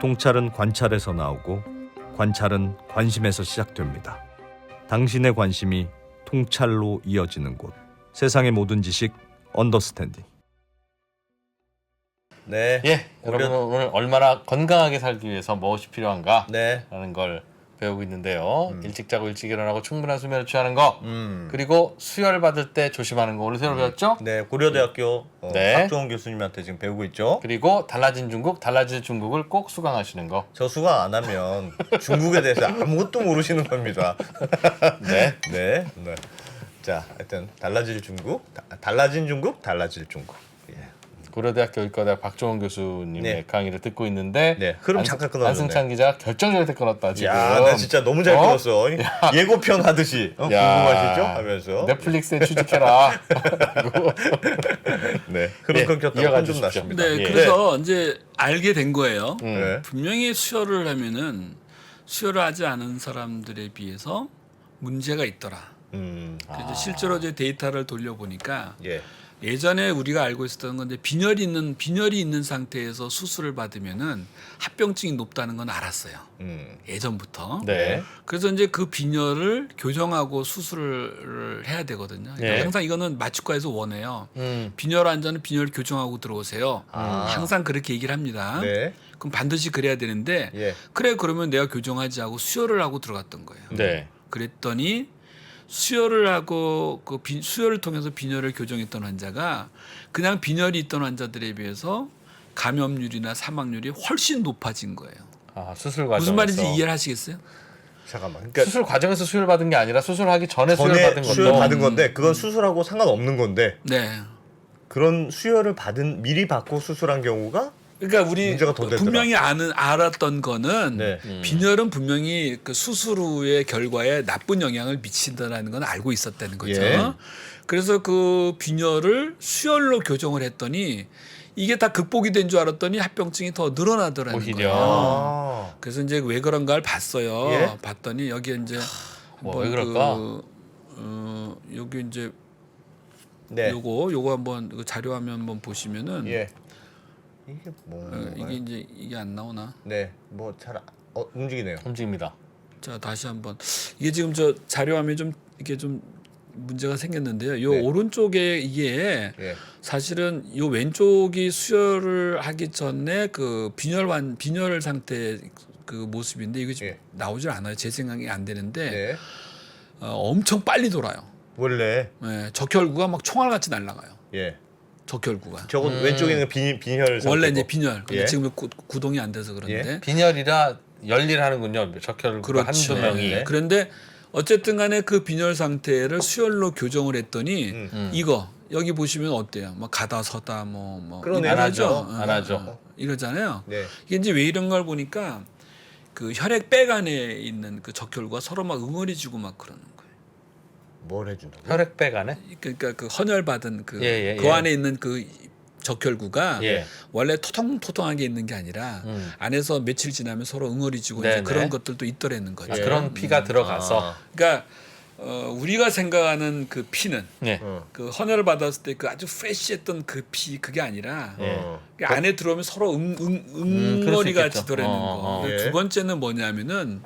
통찰은 관찰에서 나오고 관찰은 관심에서 시작됩니다. 당신의 관심이 통찰로 이어지는 곳. 세상의 모든 지식 언더스탠딩. 네. 예, 여러분 오늘 얼마나 건강하게 살기 위해서 무엇이 필요한가? 네. 라는 걸 배우고 있는데요. 일찍 자고 일찍 일어나고 충분한 수면을 취하는 거. 음. 그리고 수혈 받을 때 조심하는 거 오늘 새로 배웠죠? 네, 고려대학교 어, 네. 박종원 교수님한테 지금 배우고 있죠. 그리고 달라진 중국, 달라질 중국을 꼭 수강하시는 거. 저 수강 안 하면 중국에 대해서 아무것도 모르시는 겁니다. 네. 네. 네. 자, 하여튼 달라질 중국, 다- 달라진 중국, 달라질 중국. 예. 고려대학교 의과대학 박종원 교수님의 네. 강의를 듣고 있는데 네, 흐름 잠깐 끊어졌네. 안승찬 기자가 결정적일 때 끊었다 지금. 야, 나 진짜 너무 잘 어? 끊었어. 예고편 하듯이 어? 야, 궁금하시죠? 하면서 넷플릭스에 취직해라. 네, 흐름 네, 끊겼다고 이어가 주십시오. 났습니다. 네, 예. 그래서 이제 알게 된 거예요. 음. 네. 분명히 수혈을 하면은 수혈을 하지 않은 사람들에 비해서 문제가 있더라. 음, 그래서 실제로 이제 데이터를 돌려보니까 예, 예전에 우리가 알고 있었던 건데 빈혈이 있는 빈혈이 있는 상태에서 수술을 받으면은 합병증이 높다는 건 알았어요. 음, 예전부터. 네. 그래서 이제 그 빈혈을 교정하고 수술을 해야 되거든요. 그러니까 네. 항상 이거는 마취과에서 원해요. 음. 빈혈 환자는 빈혈 교정하고 들어오세요. 아. 항상 그렇게 얘기를 합니다. 네, 그럼 반드시 그래야 되는데 예, 그래 그러면 내가 교정하지 하고 수혈을 하고 들어갔던 거예요. 네. 그랬더니 수혈을 하고 그 빈, 수혈을 통해서 빈혈을 교정했던 환자가 그냥 빈혈이 있던 환자들에 비해서 감염률이나 사망률이 훨씬 높아진 거예요. 아, 수술 과정. 무슨 말인지 이해를 하시겠어요? 잠깐만. 그러니까 수술 과정에서 수혈 받은 게 아니라 수술하기 전에, 수혈 전에 받은 것도 수혈 받은 건데 그건 수술하고 상관없는 건데 네. 그런 수혈을 받은 미리 받고 수술한 경우가 그러니까 우리 문제가 더 되더라. 분명히 아는 알았던 거는 네. 음. 빈혈은 분명히 그 수술 후의 결과에 나쁜 영향을 미친다는 건 알고 있었다는 거죠. 예. 그래서 그 빈혈을 수혈로 교정을 했더니 이게 다 극복이 된 줄 알았더니 합병증이 더 늘어나더라는 오히려. 거예요. 아, 그래서 이제 왜 그런가를 봤어요. 예? 봤더니 여기 이제 뭐 한번 왜 그럴까? 그, 어, 여기 이제 네, 요거 요거 한번 그 자료 화면 한번 보시면은 예, 이게 뭐, 어, 이게 이제 이게 안 나오나? 네, 뭐 잘 어, 움직이네요. 움직입니다. 자 다시 한번 이게 지금 저 자료 화면이 좀 이게 좀 문제가 생겼는데요. 요 네. 오른쪽에 이게 예, 사실은 요 왼쪽이 수혈을 하기 전에 그 빈혈환 빈혈 상태 그 모습인데 이거 지금 예. 나오질 않아요. 제 생각이 안 되는데 네, 어, 엄청 빨리 돌아요. 원래 예, 적혈구가 막 총알 같이 날아가요. 예, 적혈구가 저건 음. 왼쪽에 있는 빈 빈혈 상태고. 원래 이제 빈혈. 근데 예. 지금 구, 구동이 안 돼서 그런데 빈혈이라 열일하는군요. 적혈 그렇죠. 한두 명이. 네. 그런데 어쨌든 간에 그 빈혈 상태를 수혈로 교정을 했더니 음. 음. 이거 여기 보시면 어때요? 막 가다 서다 뭐뭐 그러네. 안 하죠. 어, 안 하죠. 이러잖아요. 네, 이게 이제 왜 이런 걸 보니까 그 혈액 백 안에 있는 그 적혈구가 서로 막 응어리지고 막 그러는 거예요. 뭘 해준다고? 혈액백 안에? 그러니까 그 헌혈 받은 그, 예, 예, 그 예. 안에 있는 그 적혈구가 예. 원래 토통토통하게 있는 게 아니라 음. 안에서 며칠 지나면 서로 응어리지고 네네. 이제 그런 것들도 있더라는 거죠. 아, 예. 그런 피가 들어가서 아, 그러니까 어, 우리가 생각하는 그 피는 예. 어, 그 헌혈을 받았을 때 그 아주 프레시했던 그 피 그게 아니라 예. 어, 그 안에 들어오면 서로 응, 응, 음, 그럴 수 응머리가 있겠죠. 지더라는 어, 거. 어, 그리고 예. 두 번째는 뭐냐면은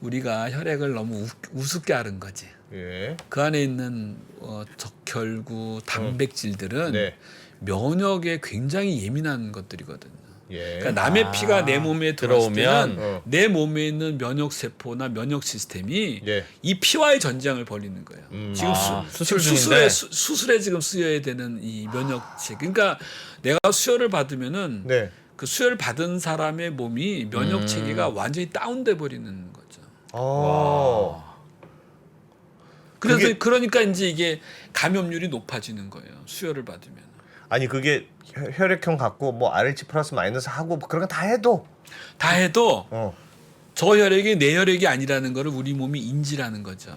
우리가 혈액을 너무 우, 우습게 앓은 거지. 예, 그 안에 있는 어, 적혈구, 단백질들은 네, 면역에 굉장히 예민한 것들이거든요. 예, 그러니까 남의 아, 피가 내 몸에 들어오면 어. 내 몸에 있는 면역 세포나 면역 시스템이 예, 이 피와의 전쟁을 벌이는 거예요. 음. 지금 아, 수, 수술 지금 수술에. 수, 수술에 지금 쓰여야 되는 이 면역체. 그러니까 내가 수혈을 받으면은 네, 그 수혈 받은 사람의 몸이 면역 음. 체계가 완전히 다운돼 버리는 거죠. 아, 그래서 그게- 그러니까 이제 이게 감염률이 높아지는 거예요. 수혈을 받으면. 아니 그게 혈- 혈액형 갖고 뭐 RH 플러스 마이너스 하고 뭐 그런 거 다 해도 다 해도 어, 저 혈액이 내 혈액이 아니라는 거를 우리 몸이 인지라는 거죠.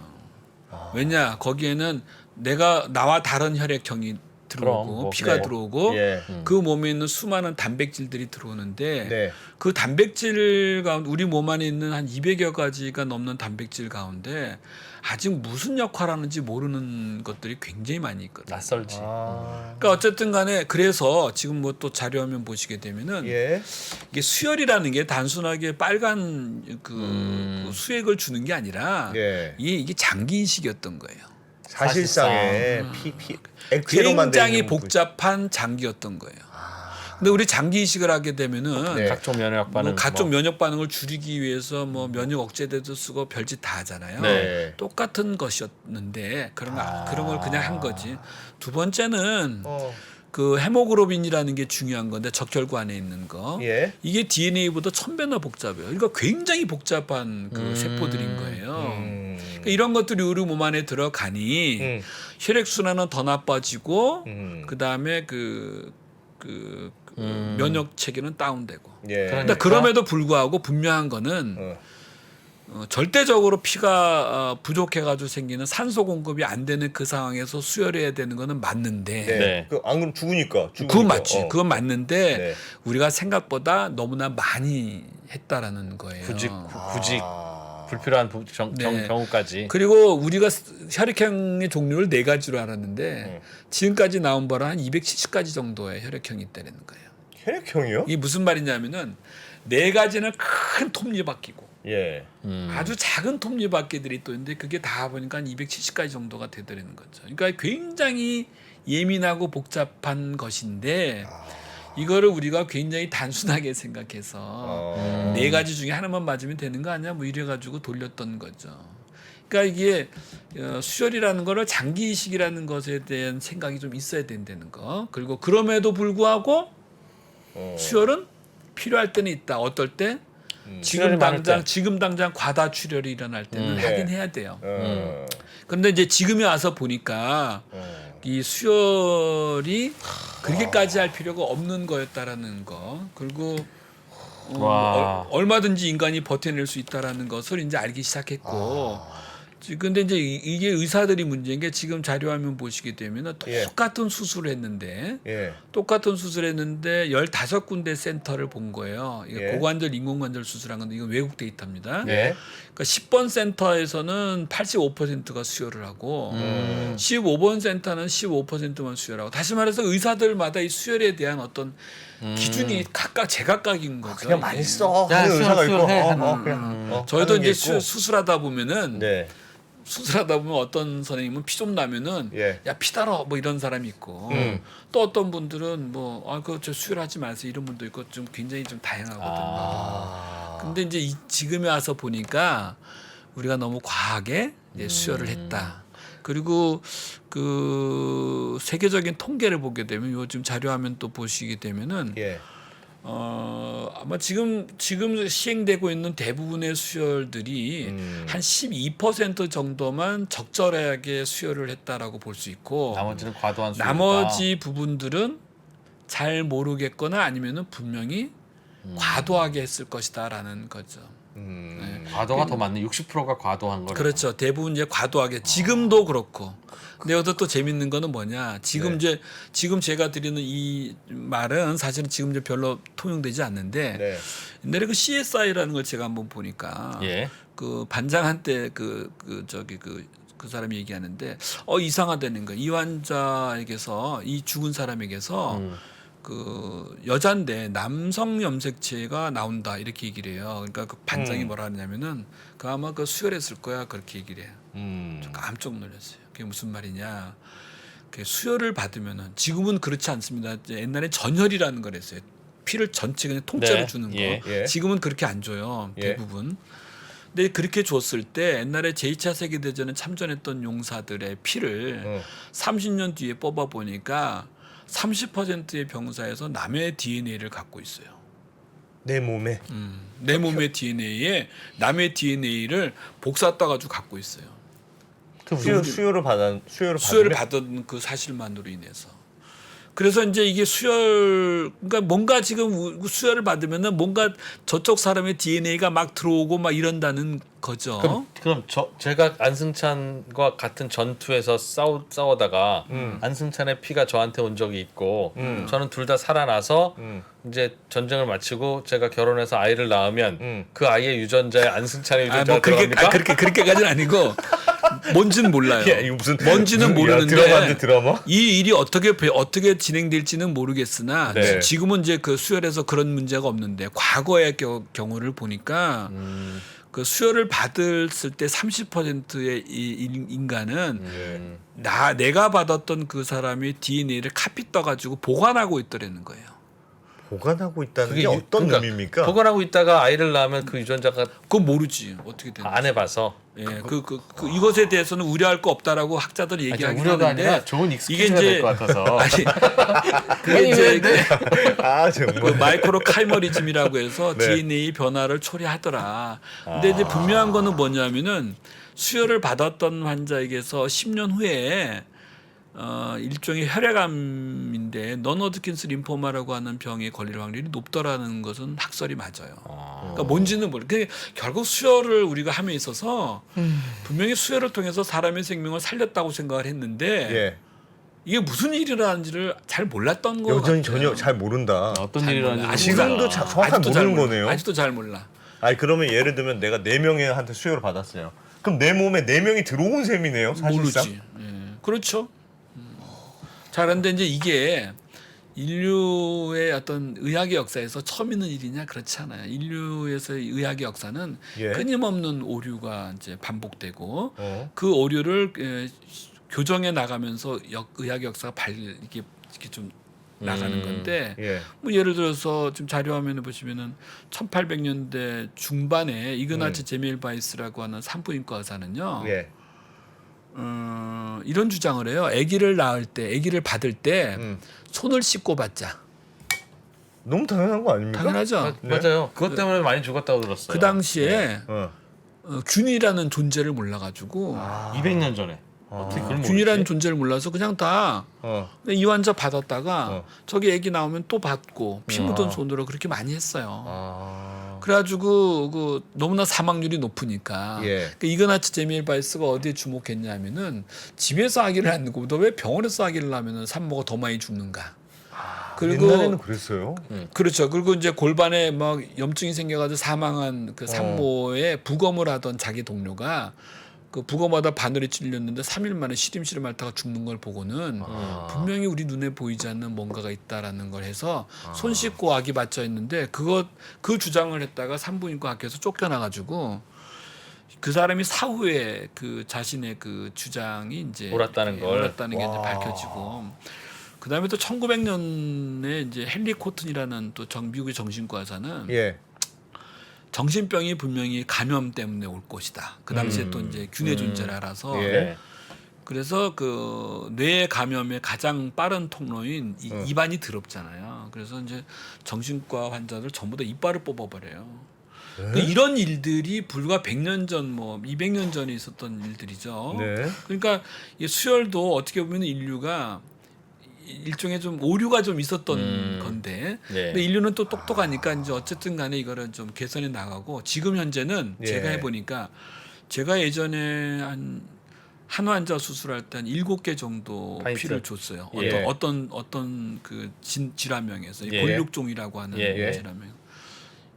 왜냐 거기에는 내가 나와 다른 혈액형이 들어오고 그럼, 뭐, 피가 네. 들어오고 예. 그 몸에 있는 수많은 단백질들이 들어오는데 네. 그 단백질 가운데 우리 몸 안에 있는 한 200여 가지가 넘는 단백질 가운데 아직 무슨 역할을 하는지 모르는 것들이 굉장히 많이 있거든요. 낯설지. 아. 그러니까 어쨌든 간에 그래서 지금 뭐 또 자료화면 보시게 되면은 예. 이게 수혈이라는 게 단순하게 빨간 그, 음. 그 수액을 주는 게 아니라 예. 이게 장기 이식이었던 거예요. 사실상의 액체로 굉장히 복잡한 장기였던 거예요. 근데 우리 장기 이식을 하게 되면은 네. 각종 면역 반응. 뭐 각종 뭐. 면역 반응을 줄이기 위해서 뭐 면역 억제제도 쓰고 별짓 다 하잖아요. 네. 똑같은 것이었는데 그런 거, 아. 그런 걸 그냥 한 거지. 두 번째는 어. 그 헤모글로빈이라는 게 중요한 건데 적혈구 안에 있는 거. 예. 이게 DNA보다 천 배나 복잡해요. 그러니까 굉장히 복잡한 그 음. 세포들인 거예요. 음. 그러니까 이런 것들이 우리 몸 안에 들어가니 음. 혈액 순환은 더 나빠지고 음. 그 다음에 그, 그, 그 음. 면역 체계는 다운되고. 예. 근데 그러니까. 그럼에도 불구하고 분명한 거는 어. 어, 절대적으로 피가 어, 부족해가지고 생기는 산소 공급이 안 되는 그 상황에서 수혈해야 되는 거는 맞는데 네. 네. 그, 안 그럼 죽으니까. 죽으니까. 그건 맞지. 어. 그건 맞는데 네. 우리가 생각보다 너무나 많이 했다라는 거예요. 굳이 구- 굳이 아. 불필요한 부- 정, 경, 네. 경우까지. 그리고 우리가 혈액형의 종류를 네 가지로 알았는데 음. 지금까지 나온 바로 한 270가지 정도의 혈액형이 있다는 거예요. 혈액형이요? 이게 무슨 말이냐면은 네 가지는 큰 톱니바퀴고 예. 음. 아주 작은 톱니바퀴들이 또 있는데 그게 다 보니까 한 270가지 정도가 되더라는 거죠. 그러니까 굉장히 예민하고 복잡한 것인데 아. 이거를 우리가 굉장히 단순하게 생각해서 어. 네 가지 중에 하나만 맞으면 되는 거 아니야? 뭐 이래 가지고 돌렸던 거죠. 그러니까 이게 어, 수혈이라는 거를 장기 이식이라는 것에 대한 생각이 좀 있어야 된다는 거. 그리고 그럼에도 불구하고 어. 수혈은 필요할 때는 있다. 어떨 때? 음. 지금 당장 때. 지금 당장 과다 출혈이 일어날 때는 음. 하긴 네. 해야 돼요. 어. 그런데 이제 지금에 와서 보니까 어. 이 수혈이 그렇게까지 할 필요가 없는 거였다라는 거. 그리고 어, 와. 얼- 얼마든지 인간이 버텨낼 수 있다라는 것을 이제 알기 시작했고. 아. 지- 근데 이제 이- 이게 의사들이 문제인 게 지금 자료화면 보시게 되면은 예. 똑같은 수술을 했는데 예. 똑같은 수술했는데 15군데 센터를 본 거예요. 예. 고관절 인공관절 수술한 건데 이건 외국 데이터입니다. 예. 그러니까 10번 센터에서는 85%가 수혈을 하고 음. 15번 센터는 15%만 수혈하고 다시 말해서 의사들마다 이 수혈에 대한 어떤 음. 기준이 각각 제각각인 거죠. 그냥 많이 써. 야, 수혈, 의사가 있고. 어, 어, 음. 그냥. 어, 저희도 이제. 수, 술하다 보면은 네. 수술하다 보면 어떤 선생님은 피 좀 나면은 예. 야피 달어 뭐 이런 사람이 있고 음. 또 어떤 분들은 뭐아그저 수혈하지 마세요 이런 분도 있고 좀 굉장히 좀 다양하거든요. 아. 근데 이제 이, 지금에 와서 보니까 우리가 너무 과하게 이제 음. 수혈을 했다. 그리고 그 세계적인 통계를 보게 되면 요즘 자료화면 또 보시게 되면은 예. 어 아마 지금 지금 시행되고 있는 대부분의 수혈들이 음. 한12% 정도만 적절하게 수혈을 했다라고 볼 수 있고 나머지는 과도한 수혈이다. 나머지 부분들은 잘 모르겠거나 아니면은 분명히 과도하게 했을 것이다라는 거죠. 음. 과도가 더 많네. 60%가 과도한 거네. 그렇죠. 대부분 이제 과도하게 지금도 그렇고. 근데 여기서 또 재밌는 거는 뭐냐? 지금 네. 이제 지금 제가 드리는 이 말은 사실은 지금 이제 별로 통용되지 않는데 네. 옛날에 그 CSI라는 걸 제가 한번 보니까 예. 그 반장한테 그, 그 저기 그, 그 사람이 얘기하는데 어 이상하다는 거야. 이 환자에게서 이 죽은 사람에게서 음. 그 여잔데 남성 염색체가 나온다 이렇게 얘기를 해요. 그러니까 그 반장이 음. 뭐라 하냐면은 그 아마 그 수혈했을 거야 그렇게 얘기를 해요. 음. 저 깜짝 놀랐어요. 그게 무슨 말이냐? 그 수혈을 받으면은 지금은 그렇지 않습니다. 옛날에 전혈이라는 걸 했어요. 피를 전체 그냥 통째로 네. 주는 거. 예. 예. 지금은 그렇게 안 줘요. 예. 대부분. 근데 그렇게 줬을 때 옛날에 제2차 세계대전에 참전했던 용사들의 피를 어. 30년 뒤에 뽑아 보니까 30%의 병사에서 남의 DNA를 갖고 있어요. 내 몸에. 음, 내 몸의 DNA에 남의 DNA를 복사 따가지고 갖고 있어요. 그 수요, 수요를 받아 수요를 수혈을? 받은 그 사실만으로 인해서. 그래서 이제 이게 수혈 그러니까 뭔가 지금 우- 수혈을 받으면은 뭔가 저쪽 사람의 DNA가 막 들어오고 막 이런다는 거죠. 그럼, 그럼 저 제가 안승찬과 같은 전투에서 싸우 싸우다가 음. 안승찬의 피가 저한테 온 적이 있고 음. 저는 둘 다 살아나서 음. 이제 전쟁을 마치고 제가 결혼해서 아이를 낳으면 음. 그 아이의 유전자에 안승찬의 아, 유전자가 뭐 그렇게 들어갑니까? 아, 그렇게 그렇게까지는 아니고 뭔지는 몰라요. 야, 이거 무슨 뭔지는 모르는데 드라마인데 드라마? 이 일이 어떻게 배- 어떻게 진행될지는 모르겠으나 네. 지금은 이제 그 수혈에서 그런 문제가 없는데 과거의 겨- 경우를 보니까 음, 그 수혈을 받았을 때 30%의 이 인- 인간은 음. 나 내가 받았던 그 사람의 DNA를 카피 떠가지고 보관하고 있더라는 거예요. 보관하고 있다는 게 유- 어떤 그러니까 의미입니까? 보관하고 있다가 아이를 낳으면 그 유전자가 그건 모르지 어떻게 되는. 안 해봐서 예, 그, 그, 그 이것에 대해서는 우려할 거 없다라고 학자들이 얘기하긴 하는데 좋은 이게 이제 같아서 아니 그게 이제 아 그 정말. 마이크로 칼머리즘이라고 해서 네. DNA 변화를 초래하더라. 근데 이제 분명한 거는 뭐냐면은 수혈을 받았던 환자에게서 10년 후에 어, 일종의 혈액암인데 너너드킨스 림포마라고 하는 병에 걸릴 확률이 높더라는 것은 학설이 맞아요. 그러니까 뭔지는 모르. 그 결국 수혈을 우리가 함에 있어서 분명히 수혈을 통해서 사람의 생명을 살렸다고 생각을 했는데 예. 이게 무슨 일이라는지를 잘 몰랐던 거 여전히 같아요. 전혀 잘 모른다. 어떤 잘 일이 몰라. 일어나는지 지금도. 자- 정확하게 아직도 잘 모르는 몰라. 거네요. 아직도 잘 몰라. 아니 그러면 예를 들면 내가 네 명한테 수혈을 받았어요. 그럼 내 몸에 네 명이 들어온 셈이네요. 사실상. 모르지. 예. 그렇죠. 음. 자, 그런데 이제 이게 인류의 어떤 의학의 역사에서 처음 있는 일이냐 그렇지 않아요. 인류에서의 의학의 역사는 예. 끊임없는 오류가 이제 반복되고 어. 그 오류를 에, 교정해 나가면서 역, 의학의 역사가 발 이렇게 이렇게 좀 나가는 음. 건데 예. 뭐 예를 들어서 지금 자료 화면에 보시면은 1800년대 중반에 이그나츠 제밀 바이스라고 하는 산부인과 의사는요. 예. 어, 이런 주장을 해요. 아기를 낳을 때, 아기를 받을 때 음. 손을 씻고 받자. 너무 당연한 거 아닙니까? 당연하죠. 아, 네. 맞아요. 그것 때문에 많이 죽었다고 들었어요. 그 당시에 어. 어, 균이라는 존재를 몰라가지고 아. 200년 전에 어떻게 그걸 균이라는 모르지? 존재를 몰라서 그냥 다 어. 이 환자 받았다가 어. 저기 아기 나오면 또 받고 피 어. 묻은 손으로 그렇게 많이 했어요. 아. 그래가지고 그 너무나 사망률이 높으니까 예. 그 이그나츠 제밀 바이스가 어디에 주목했냐면은 집에서 아기를 낳는 것보다 왜 병원에서 아기를 낳으면은 산모가 더 많이 죽는가. 그리고 옛날에는 그랬어요. 그렇죠. 그리고 이제 골반에 막 염증이 생겨가지고 사망한 어. 그 산모의 부검을 하던 자기 동료가 그 부검하다 바늘에 찔렸는데 3일 만에 시름시름 앓다가 죽는 걸 보고는 아. 분명히 우리 눈에 보이지 않는 뭔가가 있다라는 걸 해서 아. 손 씻고 아기 받쳐 있는데 그것 그 주장을 했다가 산부인과 학교에서 쫓겨나 가지고 그 사람이 사후에 그 자신의 그 주장이 이제 옳았다는 예, 걸. 옳았다는 게 이제 와. 밝혀지고 그다음에 또 1900년에 이제 헨리 코튼이라는 또 정, 미국의 정신과 의사는 예. 정신병이 분명히 감염 때문에 올 것이다. 그 당시에 또 이제 균의 존재를 알아서 예. 네. 그래서 그 뇌 감염의 가장 빠른 통로인 이, 어. 입안이 더럽잖아요. 그래서 이제 정신과 환자들 전부 다 이빨을 뽑아버려요. 근데 이런 일들이 불과 100년 전, 뭐 200년 전에 있었던 일들이죠. 네. 그러니까 이 수혈도 어떻게 보면 인류가 일종의 좀 오류가 좀 있었던 음. 건데 네. 근데 인류는 또 똑똑하니까 이제 어쨌든 간에 이거를 좀 개선해 나가고 지금 현재는 예. 제가 해보니까 제가 예전에 한 한 환자 수술할 때 한 일곱 개 정도 파인트. 피를 줬어요. 예. 어떤 어떤 어떤 그 진, 질환명에서 이 예. 골육종이라고 하는 예. 질환명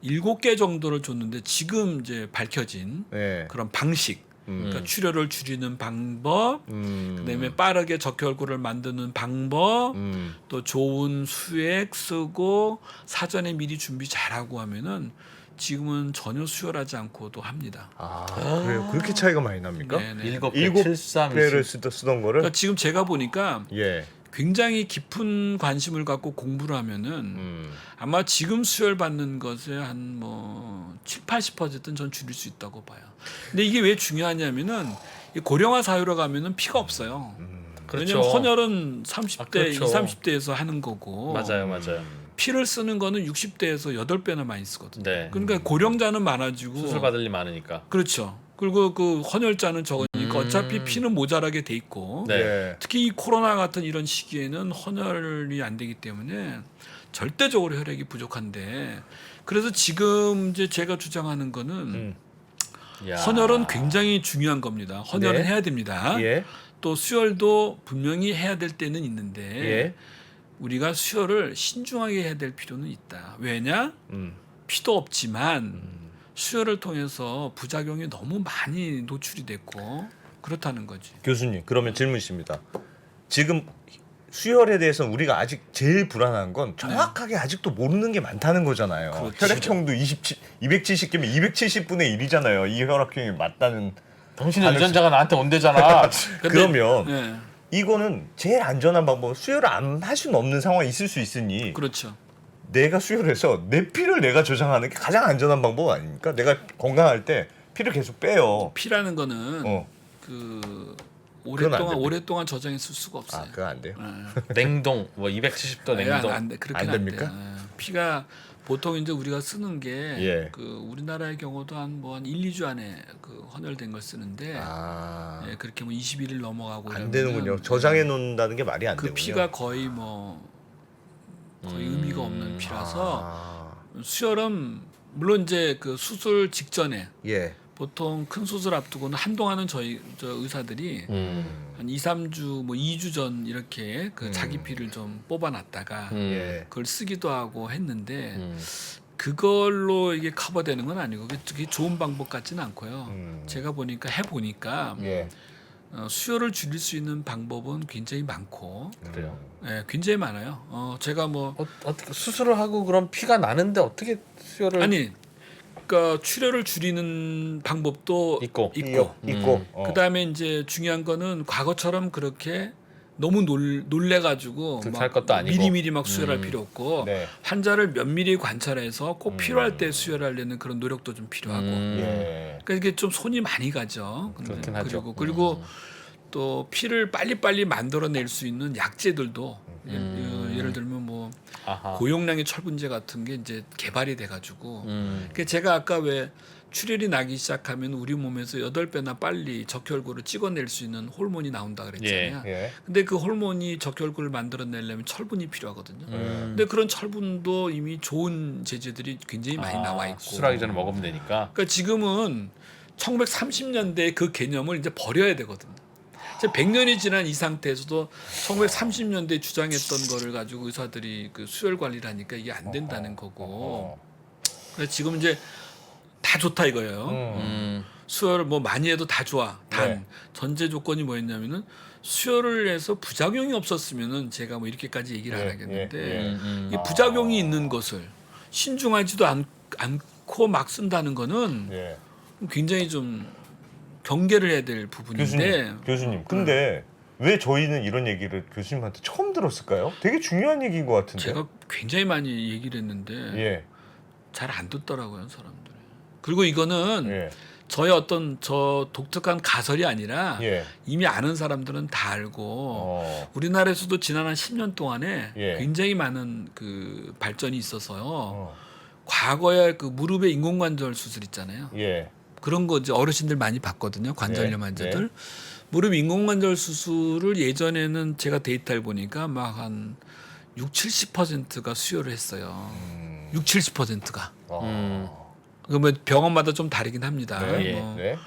일곱 개 정도를 줬는데 지금 이제 밝혀진 네. 그런 방식, 음. 그러니까 출혈을 줄이는 방법, 음. 그다음에 빠르게 적혈구를 만드는 방법, 음. 또 좋은 수액 쓰고 사전에 미리 준비 잘하고 하면은 지금은 전혀 수혈하지 않고도 합니다. 아, 그래요. 그렇게 차이가 많이 납니까? 네네. 일곱 일곱 개, 73, 회를 쓰던, 쓰던 거를 그러니까 지금 제가 보니까 예. 굉장히 깊은 관심을 갖고 공부를 하면은 음. 아마 지금 수혈 받는 것에 한뭐 7, 80%는 전 줄일 수 있다고 봐요. 근데 이게 왜 중요하냐면은 이 고령화 사회로 가면은 피가 없어요. 그렇죠. 왜냐면 헌혈은 30대, 아, 그렇죠. 20, 30대에서 하는 거고 맞아요, 맞아요. 피를 쓰는 거는 60대에서 8배나 많이 쓰거든요. 네. 그러니까 고령자는 많아지고 수술 받을 일 많으니까. 그렇죠. 그리고 그 헌혈자는 음. 어차피 피는 모자라게 돼 있고 네. 예. 특히 이 코로나 같은 이런 시기에는 헌혈이 안 되기 때문에 절대적으로 혈액이 부족한데 그래서 지금 이제 제가 주장하는 거는 음. 야. 헌혈은 굉장히 중요한 겁니다. 헌혈은 네. 해야 됩니다. 예. 또 수혈도 분명히 해야 될 때는 있는데 예. 우리가 수혈을 신중하게 해야 될 필요는 있다. 왜냐? 음. 피도 없지만 수혈을 통해서 부작용이 너무 많이 노출이 됐고 그렇다는 거지. 교수님 그러면 질문 있습니다. 지금 수혈에 대해서는 우리가 아직 제일 불안한 건 정확하게 아직도 모르는 게 많다는 거잖아요. 그렇죠. 혈액형도 27, 270개면 270분의 1이잖아요. 이 혈액형이 맞다는. 당신의 가능- 유전자가 나한테 온대잖아. 근데- 그러면 예, 이거는 제일 안전한 방법은 수혈을 안 할 수는 없는 상황이 있을 수 있으니 그렇죠. 내가 수혈해서 내 피를 내가 저장하는 게 가장 안전한 방법 아닙니까? 내가 건강할 때 피를 계속 빼요. 피라는 거는 어. 그 그건 안 오랫동안 됩니다. 오랫동안 저장했을 수가 없어요. 아, 그거 안 돼요. 예. 냉동 뭐 270도 예, 냉동. 안, 안 돼. 그렇게 안안 됩니까? 예. 피가 보통 이제 우리가 쓰는 게 예. 그 우리나라의 경우도 한 뭐 한 1, 2주 안에 그 헌혈된 걸 쓰는데 아, 예, 그렇게 뭐 20일을 넘어가고 안 이러면은 되는군요. 저장해 놓는다는 게 말이 안 그 되군요. 피가 거의 뭐 거의 음. 의미가 없는 피라서 아, 수혈은 물론 이제 그 수술 직전에 예. 보통 큰 수술 앞두고는 한동안은 저희 저 의사들이 음. 한 2, 3주 뭐 2주 전 이렇게 그 음. 자기 피를 좀 뽑아놨다가 음. 예. 그걸 쓰기도 하고 했는데 음. 그걸로 이게 커버되는 건 아니고 그게 좋은 방법 같지는 않고요. 음. 제가 보니까 해 보니까 예. 어, 수혈을 줄일 수 있는 방법은 굉장히 많고, 그래요. 예, 굉장히 많아요. 어, 제가 뭐 어, 어떻게 수술을 하고 그럼 피가 나는데 어떻게 수혈을 아니, 그러니까 출혈을 줄이는 방법도 있고. 있고, 있고, 있고. 음. 어. 그다음에 이제 중요한 거는 과거처럼 그렇게 너무 놀, 놀래가지고 그렇게 막할 것도 아니고. 미리미리 막 수혈할 음. 필요 없고 네. 환자를 면밀히 관찰해서 꼭 음. 필요할 때 수혈하려는 그런 노력도 좀 필요하고 음. 예. 그러니까 이게 좀 손이 많이 가죠. 근데 그렇긴 하죠. 그리고 그리고 음. 또 피를 빨리빨리 만들어낼 수 있는 약제들도 음. 예, 예를 들면 뭐 아하. 고용량의 철분제 같은 게 이제 개발이 돼가지고 음. 그 제가 아까 왜 출혈이 나기 시작하면 우리 몸에서 여덟 배나 빨리 적혈구를 찍어낼 수 있는 호르몬이 나온다 그랬잖아요. 예. 근데 그 호르몬이 적혈구를 만들어내려면 철분이 필요하거든요. 음. 근데 그런 철분도 이미 좋은 제제들이 굉장히 많이 아, 나와 있고. 수술하기 전에 먹으면 되니까. 그러니까 지금은 1930년대 그 개념을 이제 버려야 되거든요. 이제 100년이 지난 이 상태에서도 1930년대 주장했던 거를 가지고 의사들이 그 수혈 관리를 하니까 이게 안 된다는 거고. 어. 그래서 지금 이제 다 좋다 이거예요. 음. 음. 수혈을 뭐 많이 해도 다 좋아. 단 네. 전제 조건이 뭐였냐면은 수혈을 해서 부작용이 없었으면은 제가 뭐 이렇게까지 얘기를 안 예, 하겠는데 예, 예. 음, 음. 이 부작용이 있는 것을 신중하지도 않, 않고 막 쓴다는 거는 예. 굉장히 좀 경계를 해야 될 부분인데 교수님, 교수님. 근데 왜 저희는 이런 얘기를 교수님한테 처음 들었을까요? 되게 중요한 얘기인 것 같은데. 제가 굉장히 많이 얘기를 했는데 예. 잘 안 듣더라고요 사람들이. 그리고 이거는 예. 저의 어떤 저 독특한 가설이 아니라 예. 이미 아는 사람들은 다 알고 어. 우리나라에서도 지난 한 10년 동안에 예. 굉장히 많은 그 발전이 있어서요. 어. 과거에 그 무릎에 인공관절 수술 있잖아요. 예. 그런 거 이제 어르신들 많이 봤거든요. 관절염 네, 환자들. 무릎 인공관절 수술을 예전에는 제가 데이터를 보니까 막 한 6, 70%가 수혈을 했어요. 음. 6, 70%가. 어. 음. 그뭐 병원마다 좀 다르긴 합니다. 네. 예. 뭐 네.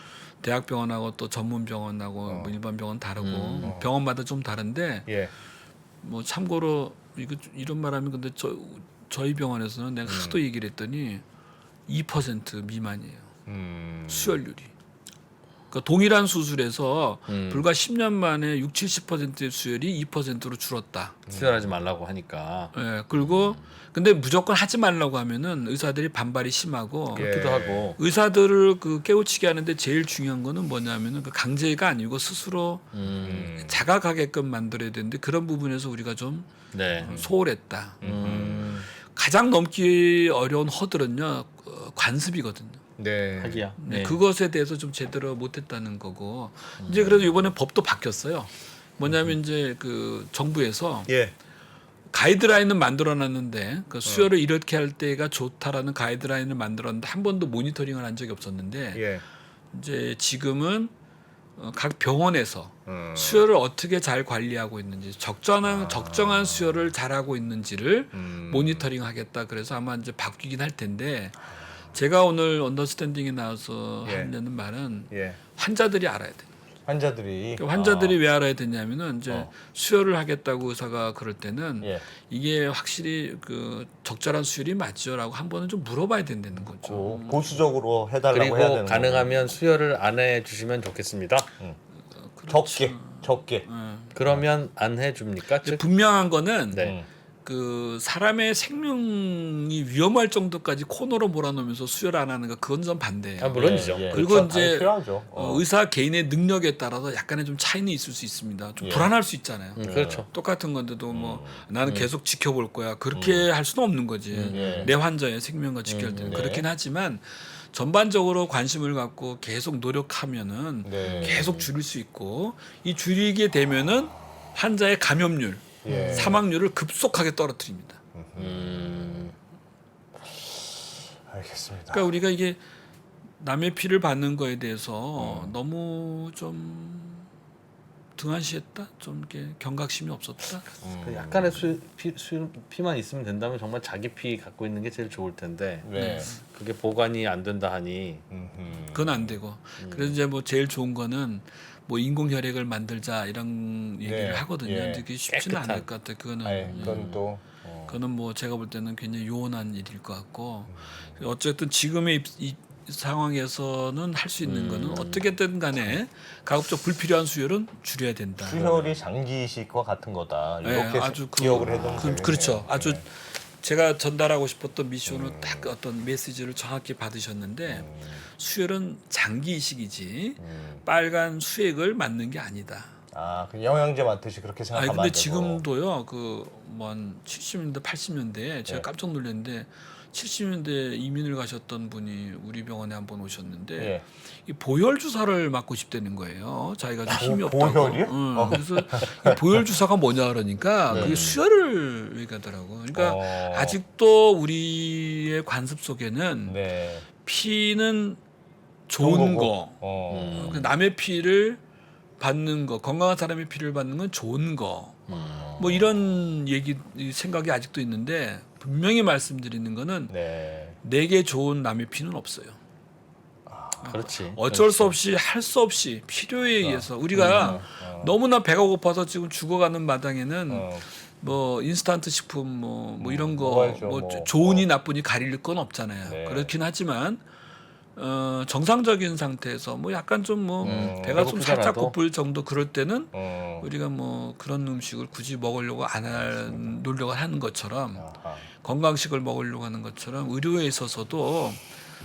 대학병원하고 또 전문 병원하고 어. 뭐 일반 병원 다르고 음. 병원마다 좀 다른데 예. 뭐 참고로 이거 이런 말하면 근데 저 저희 병원에서는 내가 음. 하도 얘기를 했더니 2% 미만이에요. 음. 수혈률이. 그러니까 동일한 수술에서 음. 불과 10년 만에 6, 70%의 수혈이 2%로 줄었다. 수혈하지 말라고 하니까. 예. 그리고 근데 무조건 하지 말라고 하면은 의사들이 반발이 심하고 예. 그렇기도 하고. 의사들을 그 깨우치게 하는데 제일 중요한 거는 뭐냐면은 그 강제가 아니고 스스로 음. 음. 자각하게끔 만들어야 되는데 그런 부분에서 우리가 좀 네. 소홀했다. 음. 가장 넘기 어려운 허들은요 어, 관습이거든요. 네. 하기야. 네, 네. 그것에 대해서 좀 제대로 못했다는 거고 이제 그래도 이번에 법도 바뀌었어요. 뭐냐면 이제 그 정부에서 예. 가이드라인은 만들어놨는데 그 수혈을 이렇게 할 때가 좋다라는 가이드라인을 만들었는데 한 번도 모니터링을 한 적이 없었는데 예. 이제 지금은 어, 각 병원에서 음. 수혈을 어떻게 잘 관리하고 있는지 적정한 적정한 수혈을 잘하고 있는지를 아. 음. 모니터링하겠다. 그래서 아마 이제 바뀌긴 할 텐데 제가 오늘 언더스탠딩에 나와서 예. 하려는 말은 예. 환자들이 알아야 돼. 환자들이 그러니까 환자들이 왜 알아야 되냐면은 이제 어. 수혈을 하겠다고 의사가 그럴 때는 아, 예. 이게 확실히 그 적절한 수혈이 맞죠라고 한 번은 좀 물어봐야 된다는 거죠. 고, 보수적으로 해달라고 해야 그리고 되는 가능하면 수혈을 안 해주시면 좋겠습니다. 거고. 그렇죠. 적게 적게. 예. 그러면 안 해줍니까? 근데 분명한 거는 네. 음. 그 사람의 생명이 위험할 정도까지 코너로 몰아넣으면서 수혈 안 하는 거 그건 좀 반대예요. 아, 물론이죠. 예, 예. 그리고 그렇죠. 이제 당연히 필요하죠. 어, 어. 의사 개인의 능력에 따라서 약간의 좀 차이는 있을 수 있습니다. 좀 예. 불안할 수 있잖아요. 음, 그렇죠. 똑같은 건데도 뭐 음. 나는 계속 지켜볼 거야 그렇게 할 수는 없는 거지. 예. 내 환자의 생명과 지켜야 되는 네. 그렇긴 하지만 전반적으로 관심을 갖고 계속 노력하면은 네. 계속 줄일 수 있고 이 줄이게 되면은 환자의 감염률, 예. 사망률을 급속하게 떨어뜨립니다. 음, 알겠습니다. 그러니까 우리가 이게 남의 피를 받는 거에 대해서 음. 너무 좀 등한시했다, 좀 이렇게 경각심이 없었다. 음. 그 약간의 수, 피, 수, 피만 있으면 된다면 정말 자기 피 갖고 있는 게 제일 좋을 텐데 네. 그게 보관이 안 된다 하니 음흠. 그건 안 되고. 그래서 이제 뭐 제일 좋은 거는 뭐 인공 혈액을 만들자 이런 얘기를 네, 하거든요. 예. 근데 그게 쉽지는 깨끗한. 않을 것 같아요. 그거는 아예 음. 그건 또 어. 그거는 뭐 제가 볼 때는 굉장히 요원한 일일 것 같고 어쨌든 지금의 이, 이 상황에서는 할 수 있는 음. 거는 어떻게든 간에 가급적 불필요한 수혈은 줄여야 된다. 수혈이 장기 이식과 같은 거다. 네, 이렇게 아주 그- 기억을 해두면 그. 그렇죠. 아주 네. 제가 전달하고 싶었던 미션을 음. 딱 어떤 메시지를 정확히 받으셨는데 음, 수혈은 장기 이식이지 음. 빨간 수액을 맞는 게 아니다. 아, 그 영양제 맞듯이 그렇게 아니 생각하면 근데 안 되고. 지금도요 그뭐한 70년대 80년대에 제가 네. 깜짝 놀랐는데 70년대 이민을 가셨던 분이 우리 병원에 한 번 오셨는데 예. 이 보혈 주사를 맞고 싶다는 거예요. 자기가 좀 힘이 보- 없다고. 보혈이요? 응, 어. 그래서 이 보혈 주사가 뭐냐 그러니까 네. 그게 수혈을 얘기하더라고. 그러니까 어. 아직도 우리의 관습 속에는 네. 피는 좋은 거고. 거, 어. 음. 그 남의 피를 받는 거, 건강한 사람의 피를 받는 건 좋은 거. 음. 뭐 이런 얘기 이 생각이 아직도 있는데 분명히 말씀드리는 거는 네. 내게 좋은 남의 피는 없어요. 그렇지. 어쩔 수 없이 할 수 없이 필요에 의해서 우리가 어. 너무나 배가 고파서 지금 죽어가는 마당에는 어. 뭐 인스턴트 식품 뭐, 뭐 이런 거 뭐 뭐. 좋으니 나쁘니 가릴 건 없잖아요. 네. 그렇긴 하지만 어, 정상적인 상태에서 뭐 약간 좀뭐 음, 배가 좀 살짝 배고프더라도. 고플 정도 그럴 때는 어. 우리가 뭐 그런 음식을 굳이 먹으려고 안 할, 놀려고 하는 것처럼 아하. 건강식을 먹으려고 하는 것처럼 의료에 있어서도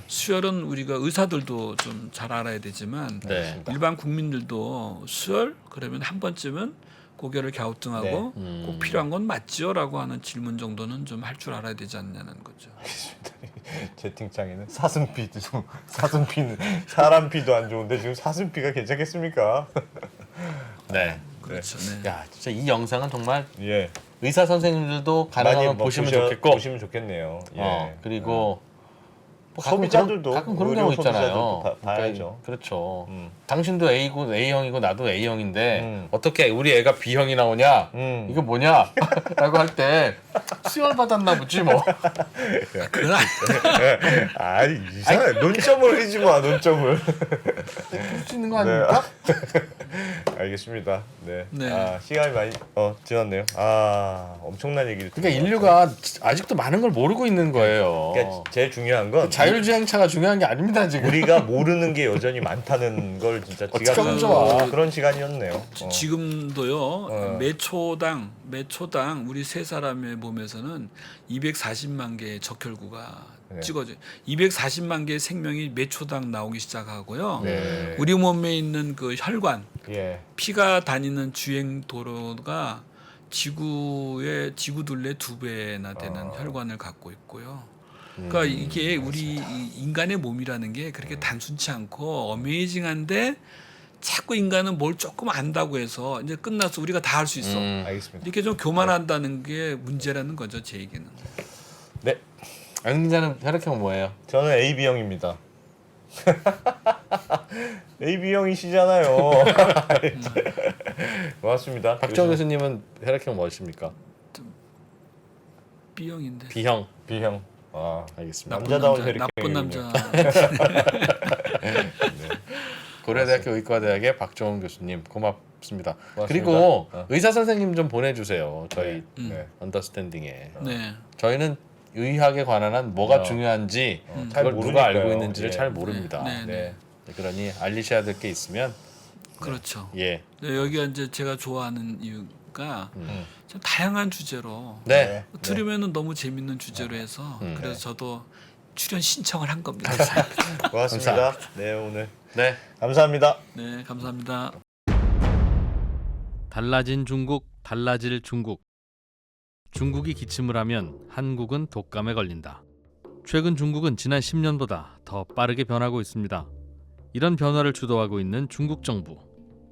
수혈은 우리가 의사들도 좀 잘 알아야 되지만 네. 일반 국민들도 수혈 그러면 한 번쯤은 고개를 갸우뚱하고 네. 음. 꼭 필요한 건 맞지요라고 하는 질문 정도는 좀 할 줄 알아야 되지 않냐는 거죠. 채팅창에는 사슴피도 사슴피는 사람 피도 안 좋은데 지금 사슴피가 괜찮겠습니까? 네. 그렇죠. 네. 야, 진짜 이 영상은 정말 예. 의사 선생님들도 가능하면 뭐 보시면 보셔- 좋겠고, 보시면 좋겠네요. 예. 어, 그리고 뭐 가끔 소비자들도, 그런, 가끔 그런 경우 있잖아요. 소비자들도 봐- 봐야죠. 그렇죠. 음. 당신도 A고 A형이고 나도 A형인데 음. 어떻게 우리 애가 B형이 나오냐? 음. 이거 뭐냐? 라고 할 때 수혈 받았나 보지 뭐. 그건 아니- 아 이상해. 논점을 흐리지 마. 논점을. 할수 있는 거 네. 아닙니까? 알겠습니다. 네. 네. 아 시간이 많이 어 지났네요. 아 엄청난 얘기를. 그러니까 것 인류가 아직도 많은 걸 모르고 있는 거예요. 그러니까 제일 중요한 건 자율주행차가 중요한 게 아닙니다 지금. 우리가 모르는 게 여전히 많다는 걸 진짜 지금 하면 좋아. 그런 시간이었네요. 어. 지금도요 어. 매 초당 매 초당 우리 세 사람의 몸에서는 240만 개의 적혈구가 네. 찍어져 240만 개의 생명이 매 초당 나오기 시작하고요. 네. 우리 몸에 있는 그 혈관 예. 피가 다니는 주행 도로가 지구의 지구 둘레 두 배나 되는 어. 혈관을 갖고 있고요. 음. 그러니까 이게 우리 이 인간의 몸이라는 게 그렇게 단순치 않고 어메이징한데 자꾸 인간은 뭘 조금 안다고 해서 이제 끝나서 우리가 다 할 수 있어. 음. 알겠습니다. 이렇게 좀 교만한다는 게 문제라는 거죠 제 얘기는. 네. 안 기자는 혈액형 뭐예요? 저는 AB형입니다. AB 형이시잖아요. 고맙습니다. 박정 교수님은 혈액형 무엇입니까? B형인데. B형. B형. 아, 알겠습니다. 나쁜 남자다운 남자, 나쁜 혈액형이군요. 남자. 고려대학교 의과대학의 박정훈 교수님 고맙습니다. 고맙습니다. 그리고 어. 의사 선생님 좀 보내주세요. 저희 음. 네. 언더스탠딩에. 네. 저희는 의학에 관한 한 뭐가 어. 중요한지 어, 잘 그걸 누가 모르니까요. 알고 있는지를 예. 잘 모릅니다. 네, 네. 네. 그러니 알리셔야 될 게 있으면 그렇죠. 예. 네, 여기가 이제 제가 좋아하는 이유가 음. 좀 다양한 주제로 네. 들으면은 너무 재밌는 주제로 해서 음. 그래서 저도 출연 신청을 한 겁니다. 고맙습니다. 네, 오늘 네. 감사합니다. 네, 감사합니다. 달라진 중국, 달라질 중국. 중국이 기침을 하면 한국은 독감에 걸린다. 최근 중국은 지난 10년보다 더 빠르게 변하고 있습니다. 이런 변화를 주도하고 있는 중국 정부.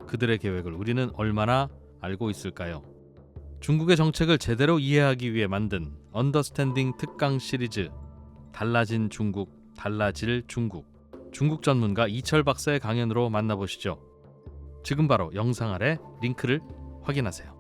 그들의 계획을 우리는 얼마나 알고 있을까요? 중국의 정책을 제대로 이해하기 위해 만든 언더스탠딩 특강 시리즈 달라진 중국, 달라질 중국. 중국 전문가 이철 박사의 강연으로 만나보시죠. 지금 바로 영상 아래 링크를 확인하세요.